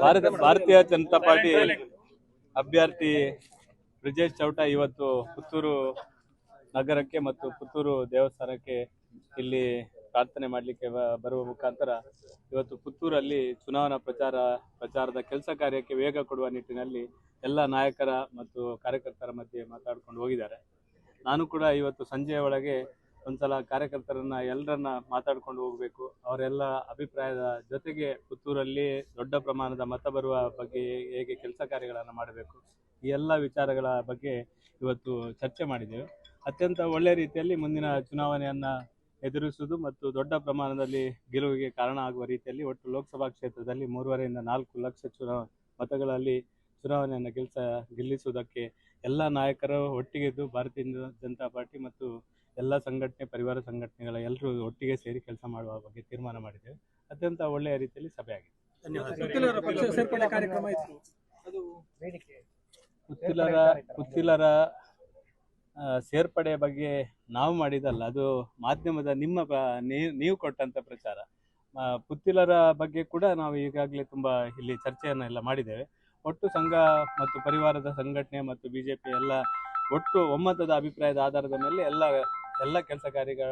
ಭಾರತ ಭಾರತೀಯ ಜನತಾ ಪಾರ್ಟಿ ಅಭ್ಯರ್ಥಿ ಬ್ರಿಜೇಶ್ ಚೌಟ ಇವತ್ತು ಪುತ್ತೂರು ನಗರಕ್ಕೆ ಮತ್ತು ಪುತ್ತೂರು ದೇವಸ್ಥಾನಕ್ಕೆ ಇಲ್ಲಿ ಪ್ರಾರ್ಥನೆ ಮಾಡಲಿಕ್ಕೆ ಬರುವ ಮುಖಾಂತರ ಇವತ್ತು ಪುತ್ತೂರಲ್ಲಿ ಚುನಾವಣಾ ಪ್ರಚಾರ, ಪ್ರಚಾರದ ಕೆಲಸ ಕಾರ್ಯಕ್ಕೆ ವೇಗ ಕೊಡುವ ನಿಟ್ಟಿನಲ್ಲಿ ಎಲ್ಲ ನಾಯಕರ ಮತ್ತು ಕಾರ್ಯಕರ್ತರ ಮಧ್ಯೆ ಮಾತಾಡ್ಕೊಂಡು ಹೋಗಿದ್ದಾರೆ. ನಾನು ಕೂಡ ಇವತ್ತು ಸಂಜೆಯ ಒಳಗೆ ಒಂದ್ಸಲ ಕಾರ್ಯಕರ್ತರನ್ನ ಎಲ್ಲರನ್ನ ಮಾತಾಡ್ಕೊಂಡು ಹೋಗಬೇಕು. ಅವರೆಲ್ಲ ಅಭಿಪ್ರಾಯದ ಜೊತೆಗೆ ಪುತ್ತೂರಲ್ಲಿ ದೊಡ್ಡ ಪ್ರಮಾಣದ ಮತ ಬರುವ ಬಗ್ಗೆ ಹೇಗೆ ಕೆಲಸ ಕಾರ್ಯಗಳನ್ನು ಮಾಡಬೇಕು. ಈ ಎಲ್ಲ ವಿಚಾರಗಳ ಬಗ್ಗೆ ಇವತ್ತು ಚರ್ಚೆ ಮಾಡಿದ್ದೇವೆ. ಅತ್ಯಂತ ಒಳ್ಳೆಯ ರೀತಿಯಲ್ಲಿ ಮುಂದಿನ ಚುನಾವಣೆಯನ್ನ ಎದುರಿಸುವುದು ಮತ್ತು ದೊಡ್ಡ ಪ್ರಮಾಣದಲ್ಲಿ ಗೆಲುವಿಗೆ ಕಾರಣ ಆಗುವ ರೀತಿಯಲ್ಲಿ ಒಟ್ಟು ಲೋಕಸಭಾ ಕ್ಷೇತ್ರದಲ್ಲಿ ಮೂರುವರೆಯಿಂದ ನಾಲ್ಕು ಲಕ್ಷ ಚುನಾವ ಮತಗಳಲ್ಲಿ ಚುನಾವಣೆಯನ್ನು ಗೆಲ್ಸ, ಗೆಲ್ಲಿಸುವುದಕ್ಕೆ ಎಲ್ಲ ನಾಯಕರು ಒಟ್ಟಿಗೆದ್ದು ಭಾರತೀಯ ಜನತಾ ಪಾರ್ಟಿ ಮತ್ತು ಎಲ್ಲ ಸಂಘಟನೆ ಪರಿವಾರ ಸಂಘಟನೆಗಳ ಎಲ್ಲರೂ ಒಟ್ಟಿಗೆ ಸೇರಿ ಕೆಲಸ ಮಾಡುವ ಬಗ್ಗೆ ತೀರ್ಮಾನ ಮಾಡಿದ್ದೇವೆ. ಅತ್ಯಂತ ಒಳ್ಳೆಯ ರೀತಿಯಲ್ಲಿ ಸಭೆ ಆಗಿದೆ. ವಕೀಲರ ಪಕ್ಷ ಸೇರ್ಪಡೆ ಕಾರ್ಯಕ್ರಮ ಇತ್ತು. ಅದು ಪುತ್ತಿಲರ ಪುತ್ತಿಲರ ಆ, ಸೇರ್ಪಡೆ ಬಗ್ಗೆ ನಾವು ಮಾಡಿದಲ್ಲ ಅದು ಮಾಧ್ಯಮದ ನಿಮ್ಮ ನೀವು ಕೊಟ್ಟಂತ ಪ್ರಚಾರ. ಪುತ್ತಿಲರ ಬಗ್ಗೆ ಕೂಡ ನಾವು ಈಗಾಗಲೇ ತುಂಬಾ ಇಲ್ಲಿ ಚರ್ಚೆಯನ್ನ ಎಲ್ಲ ಮಾಡಿದ್ದೇವೆ. ಒಟ್ಟು ಸಂಘ ಮತ್ತು ಪರಿವಾರದ ಸಂಘಟನೆ ಮತ್ತು ಬಿಜೆಪಿ ಎಲ್ಲ ಒಟ್ಟು ಒಮ್ಮತದ ಅಭಿಪ್ರಾಯದ ಆಧಾರದ ಮೇಲೆ ಎಲ್ಲ ಎಲ್ಲ ಕೆಲಸ ಕಾರ್ಯಗಳ